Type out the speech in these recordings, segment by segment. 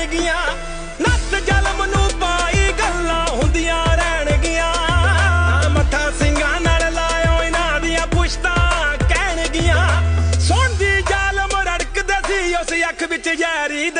ਰਹਿਣਗੀਆਂ। ਜਲਮ ਨੂੰ ਪਾਈ ਗੱਲਾਂ ਹੁੰਦੀਆਂ ਰਹਿਣਗੀਆਂ। ਮੱਥਾ ਸਿੰਘਾਂ ਨਾਲ ਲਾਇਓ, ਇਹਨਾਂ ਦੀਆਂ ਪੁਸ਼ਤਾਂ ਕਹਿਣਗੀਆਂ। ਸੁਣਦੀ ਜਲਮ ਰੜਕਦੇ ਸੀ, ਉਸ ਅੱਖ ਵਿੱਚ ਯਾਰੀ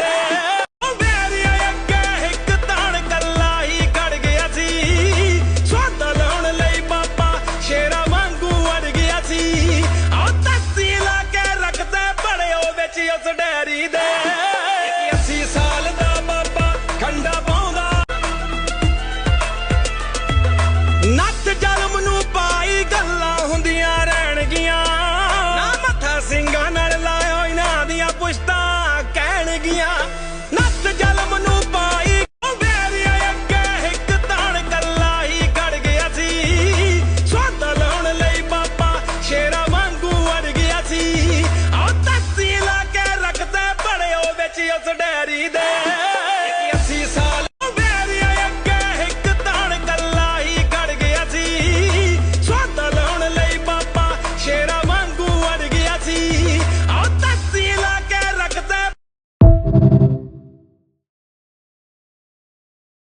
ਅੱਗੇ ਇੱਕ ਤਾਣ ਕੱਲਾ ਹੀ ਗੜ ਗਿਆ ਸੀ। ਸੋਤਾ ਲਾਉਣ ਲਈ ਬਾਪਾ ਸ਼ੇਰਾ ਵਾਂਗੂ ਵੜ ਗਿਆ ਸੀ। ਆਉ ਤਸੀ ਲਾ ਕੇ ਰੱਖਦੇ ਬੜਿਓ ਵਿੱਚ ਉਸ ਡੈਰੀ ਦੇ।